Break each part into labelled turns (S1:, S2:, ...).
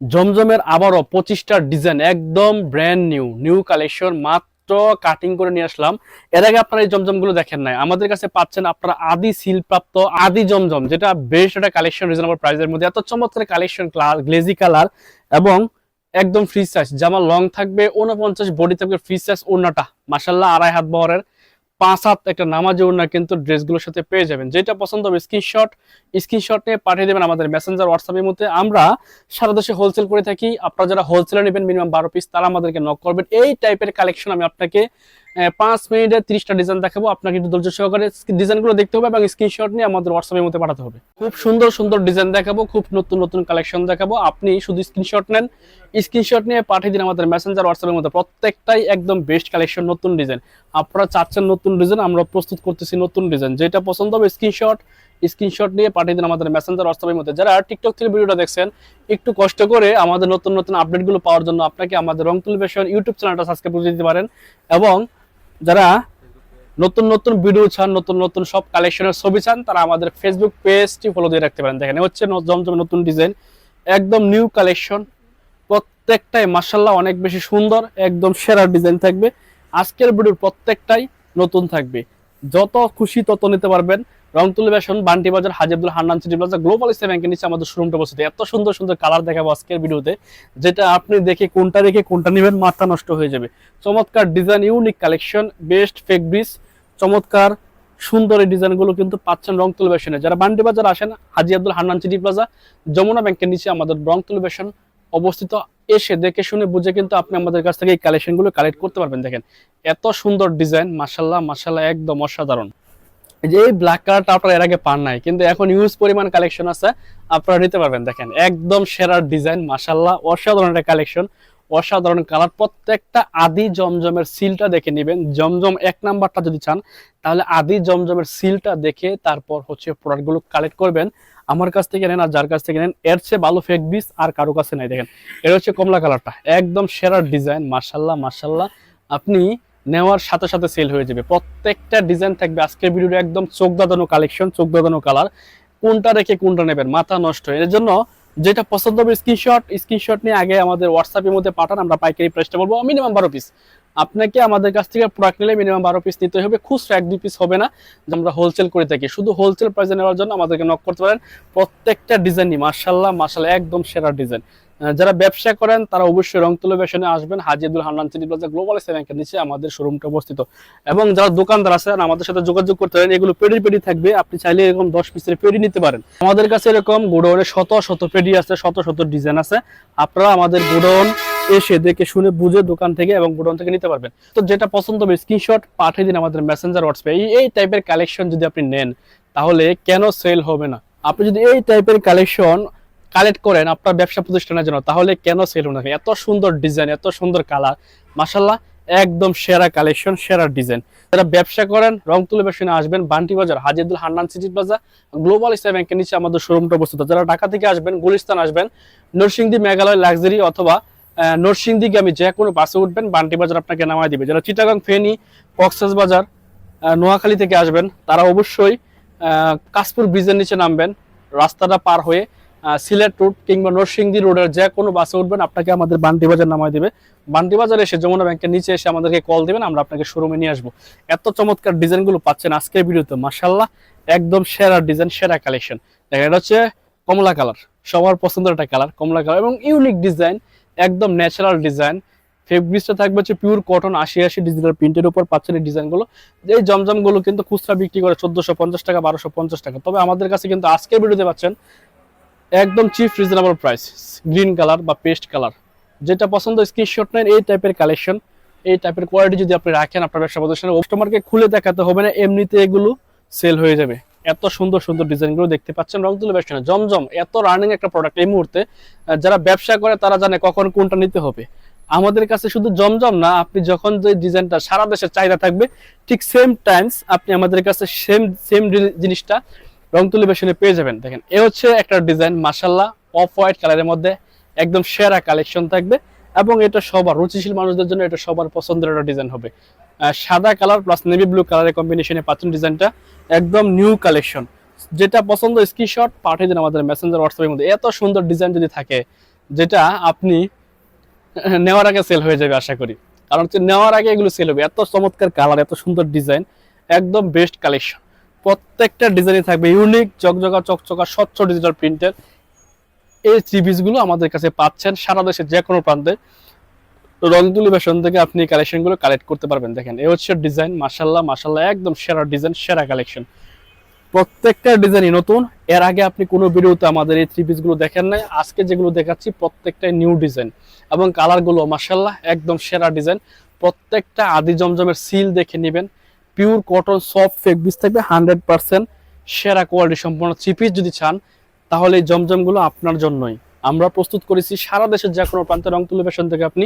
S1: জমজমের আবারও পঁচিশটা ডিজাইন একদম ব্র্যান্ড নিউ নিউ কালেকশন মাত্র কাটিং করে নিয়ে আসলাম। এর আগে আপনারা এই জমজমগুলো দেখেন নাই। আমাদের কাছে পাচ্ছেন আপনারা আদি সিলপ্রাপ্ত আদি জমজম, যেটা বেস্ট একটা কালেকশন রিজনেবল প্রাইসের মধ্যে। এত চমৎকার কালেকশন গ্লেজি কালার এবং একদম ফ্রি সাইজ জামা লং থাকবে উনপঞ্চাশ বডি থাকবে ফ্রি সাইজ ওড়নাটা। মাসাল্লাহ আড়াই হাত বহরের। পাঁচ হাত একটা নামাজি ওড়না কিন্তু ড্রেসগুলোর সাথে পেয়ে যাবেন। যেটা পছন্দ হবে স্ক্রিনশট স্ক্রিনশট নিয়ে পাঠিয়ে দেবেন আমাদের মেসেঞ্জার হোয়াটসঅ্যাপের মধ্যে। আমরা সারা দেশে হোলসেল করে থাকি। আপনারা যারা হোলসেলে নেবেন মিনিমাম বারো পিস তারা আমাদেরকে নক করবেন। এই টাইপের কালেকশন আমি আপনাকে পাঁচ মিনিটে তিরিশটা ডিজাইন দেখাবো। আপনাকে একটু ধৈর্য সহকারে ডিজাইনগুলো দেখতে হবে এবং স্ক্রিনশট নিয়ে আমাদের হোয়াটসঅ্যাপের মধ্যে পাঠাতে হবে। খুব সুন্দর সুন্দর ডিজাইন দেখাবো, খুব নতুন নতুন কালেকশন দেখাবো। আপনি শুধু স্ক্রিনশট নেন। স্ক্রিনশট নিয়ে পাঠিয়ে দিন আমাদের মেসেঞ্জার হোয়াটসঅ্যাপের মধ্যে। প্রত্যেকটাই একদম বেস্ট কালেকশন নতুন ডিজাইন আপনারা চাচ্ছেন নতুন ডিজাইন আমরা প্রস্তুত করতেছি নতুন ডিজাইন যেটা পছন্দ হবে স্ক্রিনশট স্ক্রিনশট নিয়ে পাঠিয়ে দিন আমাদের মেসেঞ্জার হোয়াটসঅ্যাপের মধ্যে। যারা টিকটক থেকে ভিডিওটা দেখছেন, একটু কষ্ট করে আমাদের নতুন নতুন আপডেটগুলো পাওয়ার জন্য আপনাকে আমাদের রংতুল ফ্যাশন ইউটিউব চ্যানেলটা সাবস্ক্রাইব করে দিতে পারেন এবং যারা নতুন নতুন ভিডিও চান, নতুন নতুন সব কালেকশনের ছবি চান, তারা আমাদের ফেসবুক পেজটি ফলো দিয়ে রাখতে পারেন। দেখেন হচ্ছে জমজম নতুন ডিজাইন একদম নিউ কালেকশন প্রত্যেকটাই মার্শাল্লাহ অনেক বেশি সুন্দর, একদম সেরা ডিজাইন থাকবে। আজকের ভিডিওর প্রত্যেকটাই নতুন থাকবে। যত খুশি তত নিতে পারবেন। Rangtul fashion Banti Bazar Hajibul Hannan city plaza global Islam ব্যাংকের নিচে আমাদের শোরুমটা বসে এত সুন্দর সুন্দর কালার দেখাবো আজকের ভিডিওতে, যেটা আপনি দেখে কোনটা রেখে কোনটা নেবেন, মাথা নষ্ট হয়ে যাবে। চমৎকার design unique collection best fabrics চমৎকার সুন্দর এই ডিজাইনগুলো কিন্তু পাচ্ছেন রংতুল ফ্যাশনে যারা বান্ডি বাজার আসেন হাজি আব্দুল হান্নান সিটি প্লাজা যমুনা ব্যাংকের নিচে আমাদের রংতুল ফ্যাশন অবস্থিত। এসে দেখে শুনে বুঝে কিন্তু আপনি আমাদের কাছ থেকে এই কালেকশনগুলো কালেক্ট করতে পারবেন। দেখেন, এত সুন্দর ডিজাইন মাসাল্লাহ মাসাল্লাহ একদম অসাধারণ। যে এই ব্ল্যাক কালারটা আপনারা এর আগে পান নাই, কিন্তু এখন ইউজ পরিমাণ কালেকশন আছে, আপনারা নিতে পারবেন, দেখেন, একদম সেরার ডিজাইন মাসাল্লাহ অসাধারণ একটা কালেকশন অসাধারণ কালার প্রত্যেকটা আদি জমজমের সিলটা দেখে নেবেন, জমজম এক নাম্বারটা যদি চান, তাহলে আদি জমজমের সিলটা দেখে তারপর হচ্ছে প্রোডাক্টগুলো কালেক্ট করবেন। আমার কাছ থেকে নেন আর যার কাছ থেকে নেন, এর চেয়ে ভালো ফেক বিস আর কারও কাছে নাই, দেখেন, এর হচ্ছে কমলা কালারটা একদম সেরার ডিজাইন মার্শাল্লাহ মার্শাল্লাহ আপনি নেওয়ার সাথে সাথে সেল হয়ে যাবে। প্রত্যেকটা ডিজাইন থাকবে। আজকের ভিডিওর একদম চোখ দাদানো কালেকশন চোখ দাদানো কালার কোনটা রেখে কোনটা নেবেন? মাথা নষ্ট। হয়। এর জন্য যেটা পছন্দ হবে স্ক্রিনশট স্ক্রিনশট নিয়ে আগে আমাদের হোয়াটসঅ্যাপের মধ্যে পাঠান, আমরা পাইকারি প্রাইসটা বলব। মিনিমাম বারো পিস আপনাকে আমাদের কাছ থেকে প্রোডাক্ট নিলে মিনিমাম বারো পিস নিতে হবে, খুচরা এক, দুই পিস হবে না যে আমরা হোলসেল করে থাকি। শুধু হোলসেল প্রাইসে নেওয়ার জন্য আমাদেরকে নক করতে পারেন। প্রত্যেকটা ডিজাইনই মার্শাল্লাহ মার্শাল্লাহ একদম সেরা ডিজাইন যারা ব্যবসা করেন, তারা অবশ্যই রংতুলো বেশনে আসবেন। Haji Abdul Hannan city plaza global ব্যাংকের নিচে আমাদের শোরুমটা অবস্থিত। এবং যারা দোকানদার আছেন আমাদের সাথে যোগাযোগ করতে পারেন। এগুলো পেডি পেডি থাকবে। আপনি চাইলে এরকম দশ পিসের পেডি নিতে পারেন। আমাদের কাছে এরকম গোডাউনে শত শত পেডি আছে, শত শত ডিজাইন আছে। আপনারা আমাদের গোডাউন এসে দেখে শুনে বুঝে দোকান থেকে এবং গোডাউন থেকে নিতে পারবেন। তো যেটা পছন্দ হবে স্ক্রিনশট পাঠিয়ে দিন আমাদের মেসেঞ্জার হোয়াটসঅ্যাপে এই এই টাইপের কালেকশন যদি আপনি নেন, তাহলে কেন সেল হবে না? আপনি যদি এই টাইপের কালেকশন কালেক্ট করেন আপনার ব্যবসা প্রতিষ্ঠানের জন্য, তাহলে কেন সেল হবে না? এত সুন্দর ডিজাইন এত সুন্দর কালার মাসাল্লাহ একদম সেরা কালেকশন সেরা ডিজাইন যারা ব্যবসা করেন রং তুলে বেশনে আসবেন, Banti Bazar Hajidul Hannan city plaza global Islam ব্যাংকের নিচে আমাদের শোরুমটা অবস্থিত যারা ঢাকা থেকে আসবেন, গুলিস্তান আসবেন, নরসিংদী, মেঘালয় লাক্সারি অথবা আহ, নরসিংদী আমি যে কোনো বাসে উঠবেন বান্টি বাজার আপনাকে নামায় দিবে। যারা চিটাগাং ফেনি কক্সেস বাজার নোয়াখালী থেকে আসবেন তারা অবশ্যই কাশপুর ব্রিজের নিচে নামবেন। রাস্তাটা পার হয়ে সিলেট রোড কিংবা নরসিংদী রোডের যে কোনো বাসে উঠবেন আপনাকে আমাদের বান্টি বাজার নামায় দিবে। বান্টি বাজার এসে যমুনা ব্যাংকের নিচে এসে আমাদেরকে কল দিবেন আমরা আপনাকে শোরুমে নিয়ে আসব। এত চমৎকার ডিজাইনগুলো পাচ্ছেন আজকের ভিডিওতে মাসাল্লাহ একদম সেরা ডিজাইন সেরা কালেকশন দেখেন এটা হচ্ছে কমলা কালার সবার পছন্দের একটা কালার কমলা কালার এবং ইউনিক ডিজাইন একদম ন্যাচারাল ডিজাইন ফেব্রিক্সটা থাকবে হচ্ছে পিওর কটন আশি আশি ডিজিটাল প্রিন্টের উপর পাচ্ছেন এই ডিজাইনগুলো এই জমজমগুলো কিন্তু খুচরা বিক্রি করে চোদ্দশো পঞ্চাশ টাকা, বারোশো পঞ্চাশ টাকা। তবে আমাদের কাছে কিন্তু আজকের ভিডিওতে পাচ্ছেন একদম cheap reasonable price green colour বা পেস্ট কালার যেটা পছন্দ স্ক্রিনশট নেন, এই টাইপের কালেকশন এই টাইপের কোয়ালিটি যদি আপনি রাখেন আপনার ব্যবসা প্রতিষ্ঠানে কাস্টমারকে খুলে দেখাতে হবে না, এমনিতে এগুলো সেল হয়ে যাবে। এত সুন্দর সুন্দর ডিজাইনগুলো দেখতে পাচ্ছেন রং তুলে ব্যবসা জমজম, এত রানিং একটা প্রোডাক্ট এই মুহূর্তে। যারা ব্যবসা করে তারা জানে কখন কোনটা নিতে হবে। আমাদের কাছে শুধু জমজম না, আপনি যখন যে ডিজাইনটা সারা দেশের চাহিদা থাকবে, ঠিক সেম টাইমস আপনি আমাদের কাছে সেম সেম জিনিসটা রং তুলি বেশনে পেয়ে যাবেন। দেখেন, এ হচ্ছে একটা ডিজাইন মাসাল্লাহ অফ হোয়াইট কালারের মধ্যে একদম সেরা কালেকশন থাকবে। এবং এটা সবার, রুচিশীল মানুষদের জন্য এটা সবার পছন্দের একটা ডিজাইন হবে। সাদা কালার প্লাস নেভি ব্লু কালারের কম্বিনেশনে পাচ্ছেন ডিজাইনটা একদম নিউ কালেকশন যেটা পছন্দ স্ক্রিনশট পাঠিয়ে দিন আমাদের মেসেঞ্জার হোয়াটসঅ্যাপের মধ্যে। এত সুন্দর ডিজাইন যদি থাকে, যেটা আপনি নেওয়ার আগে সেল হয়ে যাবে, আশা করি। কারণ হচ্ছে নেওয়ার আগে এগুলো সেল হবে। এত চমৎকার কালার এত সুন্দর ডিজাইন একদম বেস্ট কালেকশন প্রত্যেকটা ডিজাইনে থাকবে। ইউনিক জকজকা চকচকা, স্বচ্ছ ডিজিটাল প্রিন্টের এই থ্রি আমাদের কাছে পাচ্ছেন সারা দেশের যে কোনো প্রান্তে। রংতুলি ফ্যাশন থেকে আপনি কালেকশনগুলো কালেক্ট করতে পারবেন। দেখেন এই হচ্ছে ডিজাইন মাসাল্লাহ মাসাল্লাহ একদম সেরা ডিজাইন সেরা কালেকশন প্রত্যেকটা ডিজাইনই নতুন। এর আগে আপনি কোনো ভিডিওতে আমাদের এই থ্রি গুলো দেখেন নাই। আজকে যেগুলো দেখাচ্ছি, প্রত্যেকটাই নিউ ডিজাইন এবং কালারগুলো মাসাল্লাহ একদম সেরা ডিজাইন প্রত্যেকটা আদি জমজমের সিল দেখে নেবেন। পিওর কটন সফট বিস থাকবে হান্ড্রেড পার্সেন্ট সেরা কোয়ালিটি সম্পন্ন থ্রি পিস যদি চান, তাহলে এই জমজমগুলো আপনার জন্যই। আমরা প্রস্তুত করেছি সারা দেশের যে কোনো প্রান্তে রং তুলে ফ্যাশন থেকে আপনি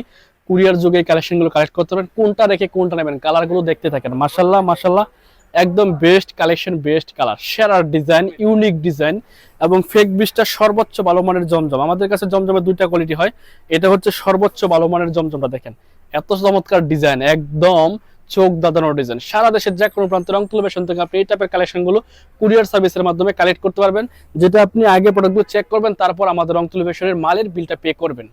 S1: কুরিয়ার যুগে কালেকশনগুলো কালেক্ট করতে পারেন। কোনটা রেখে কোনটা নেবেন, কালারগুলো দেখতে থাকেন। মাসাল্লাহ মাসাল্লাহ একদম বেস্ট কালেকশন বেস্ট কালার সেরার ডিজাইন ইউনিক ডিজাইন এবং ফেক বিসটা সর্বোচ্চ ভালো মানের জমজম। আমাদের কাছে জমজমের দুইটা কোয়ালিটি হয়। এটা হচ্ছে সর্বোচ্চ ভালো মানের জমজমটা দেখেন। এত চমৎকার ডিজাইন একদম চোখ দাদানো ডিজাইন সারা দেশের যে কোনো প্রান্তের রং তুলে থেকে আপনি এই টাইপের কালেকশনগুলো কুরিয়ার সার্ভিসের মাধ্যমে কালেক্ট করতে পারবেন। যেটা আপনি আগে প্রোডাক্টগুলো চেক করবেন, তারপর আমাদের রং তুলে ফ্যাশনের মালের বিলটা পে করবেন।